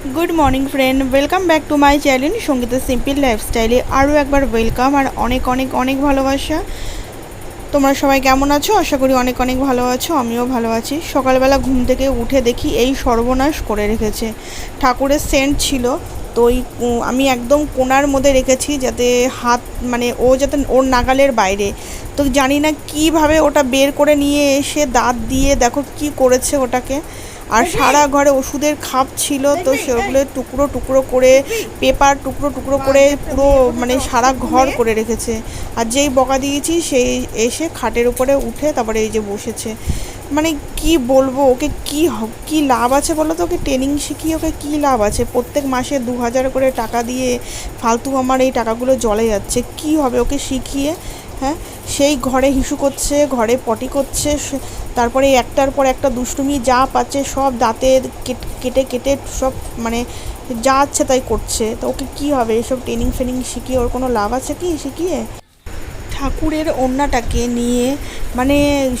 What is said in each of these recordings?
Good morning friend welcome back to my channel Sangeeta simple লাইফস্টাইলে আরও একবার welcome আর অনেক অনেক অনেক ভালোবাসা। তোমরা সবাই কেমন আছো? আশা করি অনেক অনেক ভালো আছো। আমিও ভালো আছি। সকালবেলা ঘুম থেকে উঠে দেখি এই সর্বনাশ করে রেখেছে। ঠাকুরের সেন্ট ছিল, তো ওই আমি একদম কোনার মধ্যে রেখেছি যাতে হাত মানে ও যাতে ওর নাগালের বাইরে। তো জানি না কীভাবে ওটা বের করে নিয়ে এসে দাঁত দিয়ে দেখো কি করেছে ওটাকে। আর সারা ঘরে ওষুধের খাপ ছিল তো সেগুলো টুকরো টুকরো করে পেপার টুকরো টুকরো করে পুরো মানে সারা ঘর করে রেখেছে। আর যেই বকা দিয়েছি সেই এসে খাটের উপরে উঠে তারপরে এই যে বসেছে। মানে কি বলব ওকে কি কি লাভ আছে বলো তো? ওকে ট্রেনিং শিখিয়ে ওকে কি লাভ আছে? প্রত্যেক মাসে দু হাজার করে টাকা দিয়ে ফালতু আমার এই টাকাগুলো জলে যাচ্ছে। কি হবে ওকে শিখিয়ে? হ্যাঁ সেই ঘরে হিসু করছে, ঘরে পটি করছে তারপরে একটার পর একটা দুষ্টুমি যা পাচ্ছে সব দাঁতে কেট- কেটে সব মানে যা আছে তাই করছে। তো ওকে কী হবে? এসব ট্রেনিং ফ্রেনিং শিখিয়ে ওর কোনো লাভ আছে কি? শিখিয়ে? ঠাকুরের ওড়নাটাকে নিয়ে মানে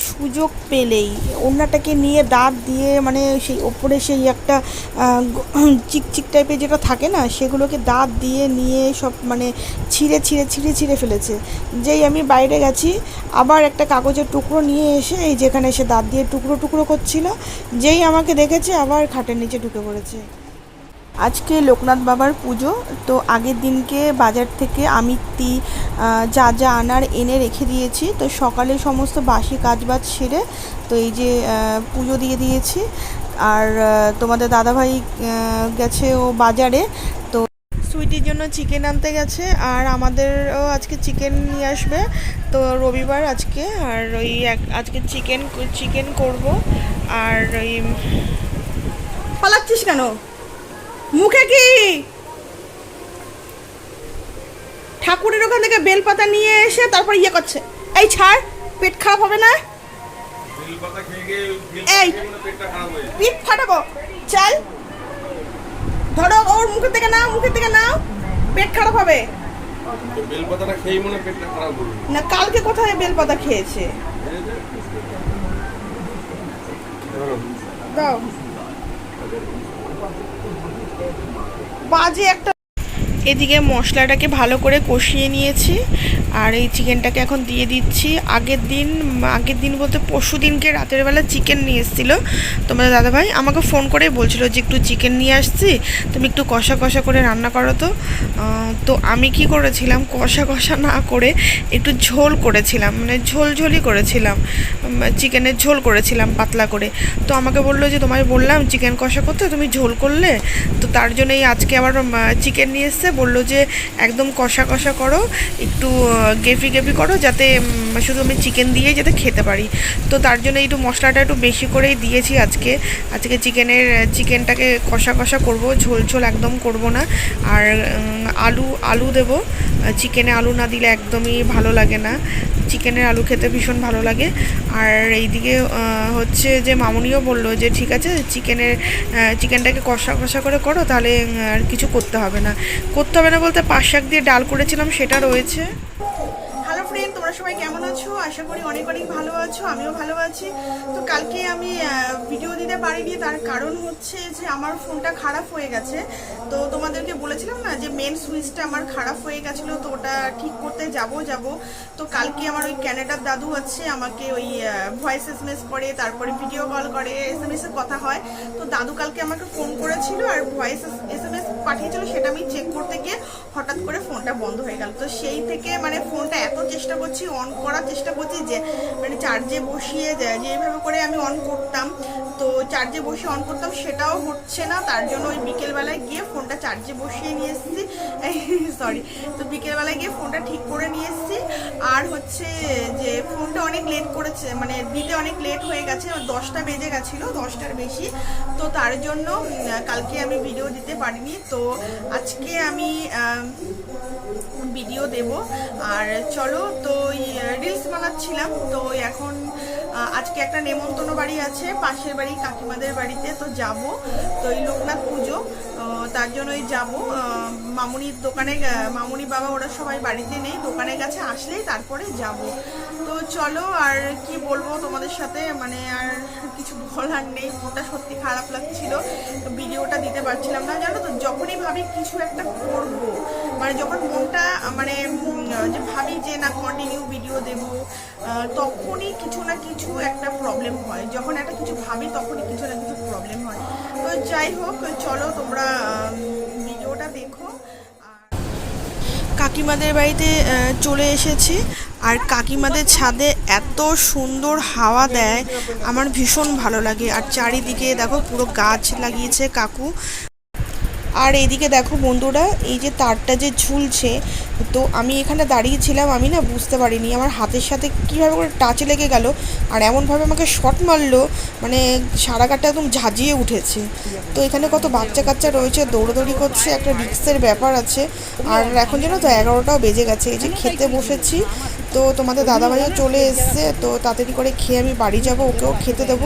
সুযোগ পেলেই। ওড়নাটাকে নিয়ে দাঁত দিয়ে মানে সেই ওপরে সেই একটা চিকচিক টাইপের যেটা থাকে না, সেগুলোকে দাঁত দিয়ে নিয়ে সব মানে ছিঁড়ে ছিঁড়ে ছিঁড়ে ছিঁড়ে ফেলেছে। যেই আমি বাইরে গেছি, আবার একটা কাগজের টুকরো নিয়ে এসে এই যেখানে এসে দাঁত দিয়ে টুকরো টুকরো করছিল, যেই আমাকে দেখেছে আবার খাটের নিচে ঢুকে পড়েছে। আজকে লোকনাথ বাবার পুজো, তো আগের দিনকে বাজার থেকে আমিত্তি যা যা আনার এনে রেখে দিয়েছি। তো সকালে সমস্ত বাসি কাজবাজ সেরে, তো এই যে পুজো দিয়ে দিয়েছি। আর তোমাদের দাদাভাই গেছে ও বাজারে, তো সুইটির জন্য চিকেন আনতে গেছে। আর আমাদেরও আজকে চিকেন নিয়ে আসবে। তো রবিবার আজকে, আর ওই এক, আজকে চিকেন চিকেন করব। আর ওই পালাচ্ছিস কেন? মুখে কি? ঠাকুরের ওখান থেকে বেলপাতা নিয়ে এসে তারপর ইয়ে করছে। এই ছাড় পেট খারাপ হবে না? এই। পিঠ ফাটাবো। চল। ধরো ওর মুখের থেকে নাও মুখের থেকে নাও। পেট খারাপ হবে। বেলপাতাটা খেয়েই মনে পেটটা খারাপ করবে না কালকে কোথায় বেলপাতা খেয়েছে? দাও। বাজে একটা এদিকে মশলাটাকে ভালো করে কষিয়ে নিয়েছি, আর এই চিকেনটাকে এখন দিয়ে দিচ্ছি। আগের দিন আগের দিন বলতে পরশু দিনকে রাতের বেলা চিকেন নিয়ে এসেছিল। তোমাদের দাদাভাই আমাকে ফোন করে বলছিল যে একটু চিকেন নিয়ে আসছি, তুমি একটু কষা কষা করে রান্না করো তো। তো আমি কি করেছিলাম, কষা কষা না করে একটু ঝোল করেছিলাম মানে ঝোল ঝোলই করেছিলাম। চিকেনের ঝোল করেছিলাম পাতলা করে। তো আমাকে বলল যে তোমায় বললাম, চিকেন কষা করতে তুমি ঝোল করলে? তো তার জন্যই আজকে আবার চিকেন নিয়ে এসছে। বলল যে, একদম কষা কষা করো, একটু গ্রেভি গ্রেভি করো যাতে শুধু আমি চিকেন দিয়ে যাতে খেতে পারি। তো তার জন্য একটু মশলাটা একটু বেশি করেই দিয়েছি আজকে। আজকে চিকেনের, চিকেনটাকে কষা কষা করব, ঝোল ঝোল একদম করব না। আর আলু আলু দেবো। চিকেনে আলু না দিলে একদমই ভালো লাগে না। চিকেনের আলু খেতে ভীষণ ভালো লাগে। আর এইদিকে হচ্ছে যে মামুনিও বলল যে, ঠিক আছে, চিকেনের চিকেনটাকে কষা কষা করে করো, তাহলে আর কিছু করতে হবে না। করতে হবে না বলতে পাশ শাক দিয়ে ডাল করেছিলাম, সেটা রয়েছে। সবাই কেমন আছো? আশা করি অনেক অনেক ভালো আছো, আমিও ভালো আছি। তো কালকে আমি ভিডিও দিতে পারিনি, তার কারণ হচ্ছে যে আমার ফোনটা খারাপ হয়ে গেছে। তো তোমাদেরকে বলেছিলাম না যে মেন সুইচটা আমার খারাপ হয়ে গেছিল, তো ওটা ঠিক করতে যাব যাব। তো কালকে আমার ওই ক্যানাডার দাদু আছে, আমাকে ওই ভয়েস এস এম এস করে, তারপরে ভিডিও কল করে এস এম এস কথা হয়। তো দাদু কালকে আমাকে ফোন করেছিল আর ভয়েস এস এম এস পাঠিয়েছিল, সেটা আমি চেক করতে গিয়ে হঠাৎ করে ফোনটা বন্ধ হয়ে গেল। তো সেই থেকে মানে ফোনটা এত চেষ্টা করছি অন করার চেষ্টা করছি যে মানে চার্জে বসিয়ে যে- যেভাবে করে আমি অন করতাম। তো চার্জে বসিয়ে অন করতাম, সেটাও হচ্ছে না। তার জন্য ওই বিকেলবেলায় গিয়ে ফোনটা চার্জে বসিয়ে নিয়ে এসেছি। সরি তো বিকেলবেলায় গিয়ে ফোনটা ঠিক করে নিয়ে এসেছি। আর হচ্ছে যে ফোনটা অনেক লেট করেছে মানে দিতে অনেক লেট হয়ে গেছে। দশটা বেজে গেছিল, দশটার বেশি। তো তার জন্য কালকে আমি ভিডিও দিতে পারিনি। তো আজকে আমি ভিডিও দেব। আর চলো, তো রিলস বানাচ্ছিলাম। তো এখন আজকে একটা নেমন্তন্ন বাড়ি আছে, পাশের বাড়ি কাকিমাদের বাড়িতে, তো যাব। তো এই লোকনাথ পুজো তার জন্যই যাব। মামুনির দোকানে মামুনি বাবা ওরা সবাই বাড়িতে নেই, দোকানের কাছে আসলেই তারপরে যাব। তো চলো, আর কি বলব তোমাদের সাথে? মানে আর কিছু বলার নেই, মনটা সত্যি খারাপ লাগছিল। ভিডিওটা দিতে পারছিলাম না, জানো তো? যখনই ভাবি কিছু একটা করব মানে যখন মনটা মানে যে ভাবি যে না কন্টিনিউ ভিডিও দেব তখনই কিছু না কিছু একটা প্রবলেম হয়। যখন একটা কিছু ভাবি, তখনই কিছু না কিছু প্রবলেম হয়। তো যাই হোক, চলো তোমরা ভিডিওটা দেখো। কাকিমাদের বাড়িতে চলে এসেছি। আর কাকিমাদের ছাদে এত সুন্দর হাওয়া দেয়, আমার ভীষণ ভালো লাগে। আর চারিদিকে দেখো পুরো গাছ লাগিয়েছে কাকু। আর এইদিকে দেখো বন্ধুরা, এই যে তারটা যে ঝুলছে, তো আমি এখানে দাঁড়িয়েছিলাম আমি না বুঝতে পারিনি। আমার হাতের সাথে কীভাবে করে টাচে লেগে গেল, আর এমনভাবে আমাকে শট মারলো মানে সারা একদম ঝাঁঝিয়ে উঠেছে। তো এখানে কত বাচ্চা কাচ্চা রয়েছে, দৌড়দৌড়ি করছে, একটা রিক্সের ব্যাপার আছে। আর এখন যেন তো এগারোটাও বেজে গেছে, এই যে খেতে বসেছি, তো তোমাদের দাদাভাইও চলে এসছে, তো তাড়াতাড়ি করে খেয়ে আমি বাড়ি যাব, ওকেও খেতে দেবো।